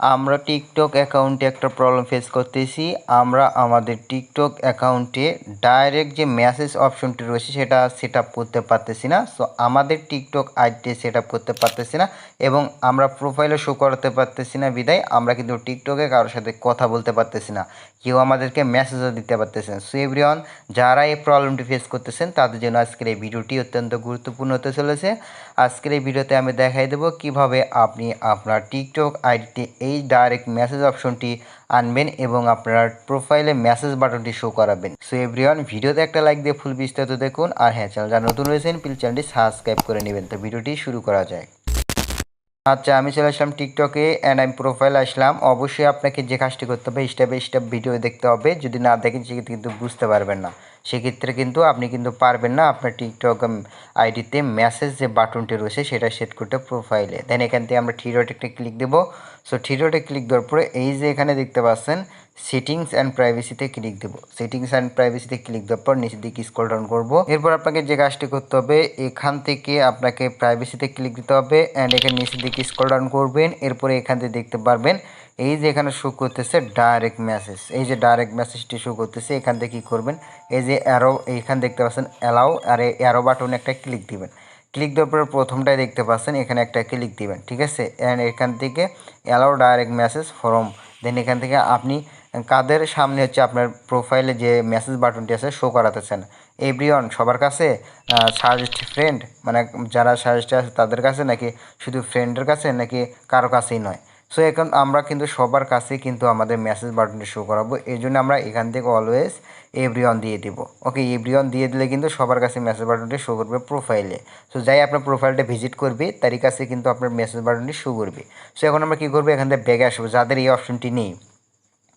আমরা টিকটক অ্যাকাউন্টে একটা প্রবলেম ফেস করতেছি। আমরা আমাদের টিকটক অ্যাকাউন্টে ডাইরেক্ট যে মেসেজ অপশনটি রয়েছে, সেটা সেট আপ করতে পারতেছি না। সো আমাদের টিকটক আইডি সেট আপ করতে পারতেছি না এবং আমরা প্রোফাইলে শো করতে পারতেছি না বিদায়। আমরা কিন্তু টিকটকে কারোর সাথে কথা বলতে পারতেছি না। কেউ আমাদেরকে মেসেজও দিতে পারতেছেন সো এভরিওয়ান যারা এই প্রবলেমটি ফেস করতেছেন, তাদের জন্য আজকের এই ভিডিওটি অত্যন্ত গুরুত্বপূর্ণ হতে চলেছে। আজকের এই ভিডিওতে আমি দেখাই দেবো কীভাবে আপনি আপনার টিকটক আইডিতে এই ডাইরেক্ট মেসেজ অপশনটি আনবেন এবং আপনার প্রোফাইলে মেসেজ বাটনটি শো করাবেন। সো এভরিওয়ান ভিডিওতে একটা লাইক দিয়ে ফুল বিস্তারিত দেখুন। আর হ্যাঁ চ্যানেল যারা নতুন রয়েছেন প্লিজ চ্যানেলটি সাবস্ক্রাইব করে নেবেন। তো ভিডিওটি শুরু করা যায় আচ্ছা আমি চলে আসলাম টিকটকে অ্যান্ড আমি প্রোফাইল আসলাম। অবশ্যই আপনাকে যে কাজটি করতে হবে স্টেপ বাই স্টেপ ভিডিও দেখতে হবে। যদি না দেখেন, সেক্ষেত্রে কিন্তু বুঝতে পারবেন না। সেক্ষেত্রে কিন্তু আপনি কিন্তু পারবেন না আপনার টিকটক আইডিতে মেসেজ যে বাটনটি রয়েছে সেটা সেট করতে প্রোফাইলে দেন এখান থেকে আমরা থ্রি ডট একটা ক্লিক দেবো। সো থ্রি ডটে ক্লিক দেওয়ার পরে এই যে এখানে দেখতে পাচ্ছেন সেটিংস অ্যান্ড প্রাইভেসিতে ক্লিক দেবো। সেটিংস অ্যান্ড প্রাইভেসিতে ক্লিক দেওয়ার পর নিচের দিকে স্কল ডাউন করব। এরপর আপনাকে যে কাজটি করতে হবে, এখান থেকে আপনাকে প্রাইভেসিতে ক্লিক দিতে হবে। অ্যান্ড এখানে নিচের দিকে স্কল ডাউন করবেন। এরপরে এখান থেকে দেখতে পারবেন এই যে এখানে শো করতেছে ডাইরেক্ট মেসেজ এই যে ডাইরেক্ট মেসেজটি শো করতেছে, এখান থেকে কী করবেন? এই যে অ্যারো এইখান দেখতে পাচ্ছেন অ্যালাউ আর এই অ্যারো বাটনে একটা ক্লিক দিবেন। ক্লিক দেওয়ার পরে প্রথমটাই দেখতে পাচ্ছেন, এখানে একটা ক্লিক দিবেন, ঠিক আছে? অ্যান্ড এখান থেকে allow direct message from then এখান থেকে আপনি কাদের সামনে হচ্ছে আপনার প্রোফাইলে যে মেসেজ বাটনটি আছে শো করাতেছেন? এভরিওয়ান সবার কাছে? সাজেস্ট ফ্রেন্ড মানে যারা সাজেস্টে আছে তাদের কাছে নাকি শুধু ফ্রেন্ডের কাছে, নাকি কারও কাছেই নয়? সো এখন আমরা কিন্তু সবার কাছে কিন্তু আমাদের মেসেজ বাটনটি শো করাবো। এই জন্য আমরা এখান থেকে অলওয়েজ এভরিওয়ান দিয়ে দিব। ওকে এভরিওয়ান দিয়ে দিলে কিন্তু সবার কাছে মেসেজ বাটনটি শো করবে প্রোফাইলে সো যাই আপনার প্রোফাইলটা ভিজিট করবে, তারই কাছে কিন্তু আপনার মেসেজ বাটনটি শো করবে। সো এখন আমরা কী করব? এখান থেকে ব্যাগে আসব। যাদের এই অপশনটি নেই,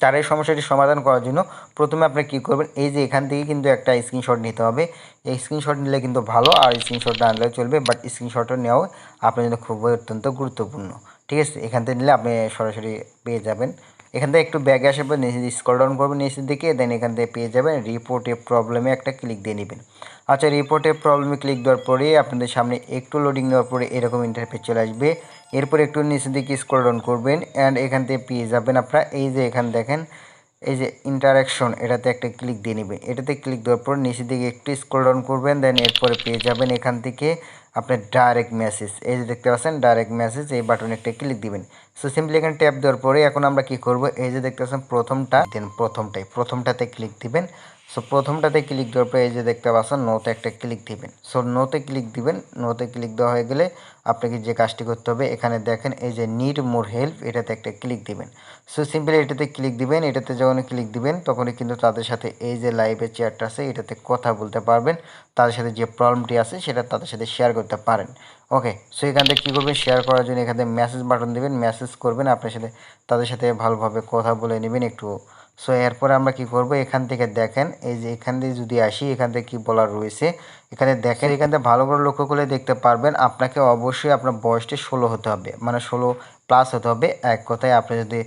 তার এই সমস্যাটি সমাধান করার জন্য প্রথমে আপনি কী করবেন? এই যে এখান থেকে কিন্তু একটা স্ক্রিনশট নিতে হবে। এই স্ক্রিনশট নিলে কিন্তু ভালো, আর স্ক্রিনশট না আনলেও চলবে। বাট স্ক্রিনশটটা নেওয়া আপনার জন্য খুবই অত্যন্ত গুরুত্বপূর্ণ। ঠিক আছে, এখান থেকে নিলে আপনি সরাসরি পেয়ে যাবেন। এখান থেকে একটু ব্যাগে আসে পর নিচে স্ক্রল ডাউন করবেন নিচের দিকে দেন এখান থেকে পেয়ে যাবেন রিপোর্টে প্রবলেমে একটা ক্লিক দিয়ে নেবেন। আচ্ছা রিপোর্টে প্রবলেমে ক্লিক দেওয়ার পরে আপনাদের সামনে একটু লোডিং দেওয়ার পরে এরকম ইন্টারফেস চলে আসবে। এরপর একটু নিচের দিকে স্ক্রল ডাউন করবেন অ্যান্ড এখান থেকে পেয়ে যাবেন আপনারা এই যে এখানে দেখেন, এই যে ইন্টারাকশন এটাতে একটা ক্লিক দিয়ে নেবেন। এটাতে ক্লিক দেওয়ার পর নিচের দিকে একটু স্ক্রল ডাউন করবেন দেন এরপরে পেয়ে যাবেন এখান থেকে। আপনার ডাইরেক্ট মেসেজ এই যে দেখতে পাচ্ছেন ডাইরেক্ট মেসেজ এই বাটনে একটা ক্লিক দিবেন। সো সিম্পলি এখানে ট্যাপ দেওয়ার পরে এখন আমরা কি করব? এই যে দেখতে পাচ্ছেন, প্রথমটা, দেন প্রথমটাই প্রথমটাতে ক্লিক দিবেন। সো প্রথমটাতে ক্লিক দেওয়ার পরে এই যে দেখতে পাচ্ছেন নোতে একটা ক্লিক দিবেন। সো নোতে ক্লিক দিবেন নোতে ক্লিক দেওয়া হয়ে গেলে আপনাকে যে কাজটি করতে হবে, এখানে দেখেন এই যে নিড মোর হেল্প এটাতে একটা ক্লিক দিবেন। সো সিম্পলি এটাতে ক্লিক দিবেন, এটাতে যখন ক্লিক দিবেন, তখনই কিন্তু তাদের সাথে এই যে লাইভের চেয়ারটা আছে, এটাতে কথা বলতে পারবেন। তাদের সাথে যে প্রবলেমটি আছে, সেটা তাদের সাথে শেয়ার করতে পারেন। ওকে সো এখান থেকে কী করবেন? শেয়ার করার জন্য এখান মেসেজ বাটন দেবেন মেসেজ করবেন, আপনার সাথে, তাদের সাথে ভালোভাবে কথা বলে নেবেন, একটু সো এরপরে আমরা কি করব? এখান থেকে দেখেন, এই যে এখান দিয়ে যদি আসি, এখান থেকে কী বলার রয়েছে? এখানে দেখেন, এখান থেকে ভালো করে লক্ষ্য করলে দেখতে পারবেন, আপনাকে অবশ্যই আপনার বয়সটি ষোলো হতে হবে। মানে ষোলো প্লাস হতে হবে। এক কথায় আপনি যদি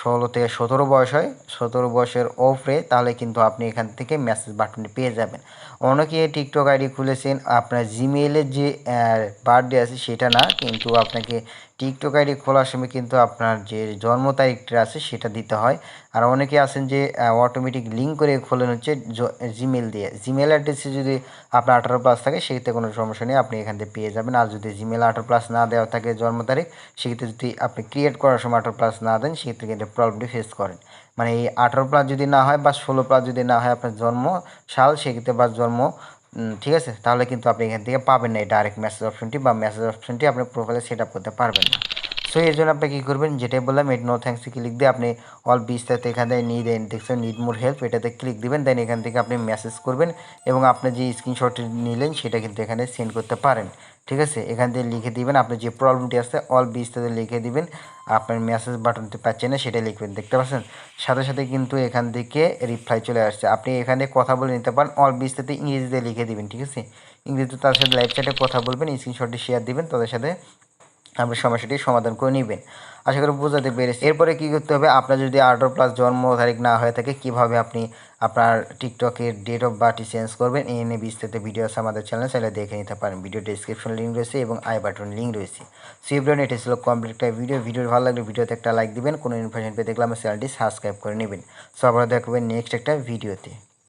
ষোলো থেকে সতেরো বয়স হয়, সতেরো বয়সের ওপরে, তাহলে কিন্তু আপনি এখান থেকে মেসেজ বাটনটি পেয়ে যাবেন। অনেকে টিকটক আইডি খুলেছেন, আপনার জিমেইলের যে বার্থডে আছে, সেটা না, কিন্তু আপনাকে টিকটক আইডি খোলার সময় কিন্তু আপনার যে জন্ম তারিখটা আছে সেটা দিতে হয়। আর অনেকে আছেন যে অটোমেটিক লিঙ্ক করে খোলেন হচ্ছে জিমেল দিয়ে। জিমেল অ্যাড্রেসে যদি আপনার আঠারো প্লাস থাকে, সেক্ষেত্রে কোনো সমস্যা নেই, আপনি এখান থেকে পেয়ে যাবেন। আর যদি জিমেল আঠারো প্লাস না দেওয়া থাকে জন্ম তারিখ, সেক্ষেত্রে যদি আপনি ক্রিয়েট করার সময় আঠারো প্লাস না দেন, সেক্ষেত্রে কিন্তু প্রবলেমটি ফেস করেন। মানে এই আঠারো প্লাস যদি না হয় বা ষোলো প্লাস যদি না হয় আপনার জন্ম সাল, সেক্ষেত্রে বা জন্ম ঠিক আছে? তাহলে কিন্তু আপনি এখান থেকে পাবেন না এই ডাইরেক্ট মেসেজ অপশনটি বা মেসেজ অপশনটি আপনি প্রোফাইলে সেট আপ করতে পারবেন না। সো এর জন্য আপনি কী করবেন? যেটাই বললাম এট নো থ্যাংকস ক্লিক দিয়ে আপনি অল বিস্তারিত এখান থেকে নিয়ে দেন দেখছেন নিড মোর হেল্প এটাতে ক্লিক দিবেন দেন এখান থেকে আপনি মেসেজ করবেন এবং আপনি যে স্ক্রিনশটটি নিলেন সেটা কিন্তু এখানে সেন্ড করতে পারেন। ঠিক আছে? এখান থেকে লিখে দিবেন, আপনি যে প্রবলেমটি আসছে অল বিস্তারিত লিখে দিবেন, আপনার মেসেজ বাটনটি পাচ্ছে না, সেটা লিখবেন, দেখতে পাচ্ছেন? সাথে সাথে কিন্তু এখান থেকে রিপ্লাই চলে আসছে। আপনি এখানে কথা বলে নিতে পারেন অল বিস্তারিত ইংরেজিতে লিখে দিবেন, ঠিক আছে? ইংরেজিতে তার সাথে লাইভ চ্যাটে কথা বলবেন স্ক্রিনশটটি শেয়ার দিবেন, তাদের সাথে আপনার সমস্যাটি সমাধান করে নেবেন। আশা করি বোঝাতে পেরেছি। এরপরে কী করতে হবে? আপনার যদি আঠারো প্লাস জন্ম তারিখ না হয়ে থাকে, কীভাবে আপনি আপনার টিকটকের ডেট অফ বার্থটি চেঞ্জ করবেন? এই নিয়ে বিস্তারিত ভিডিও আছে আমাদের চ্যানেল চাইলে দেখে নিতে পারেন। ভিডিও ডিসক্রিপশন লিঙ্ক রয়েছে এবং আই বাটন লিঙ্ক রয়েছে। সিভরন এটি ছিল কমপ্লিট একটা ভিডিও ভিডিও ভালো লাগলে ভিডিওতে একটা লাইক দিবেন। কোনো ইনফরমেশন পেতে দেখলে আমার চ্যানেলটি সাবস্ক্রাইব করে নেবেন। সো দেখবেন নেক্সট একটা ভিডিওতে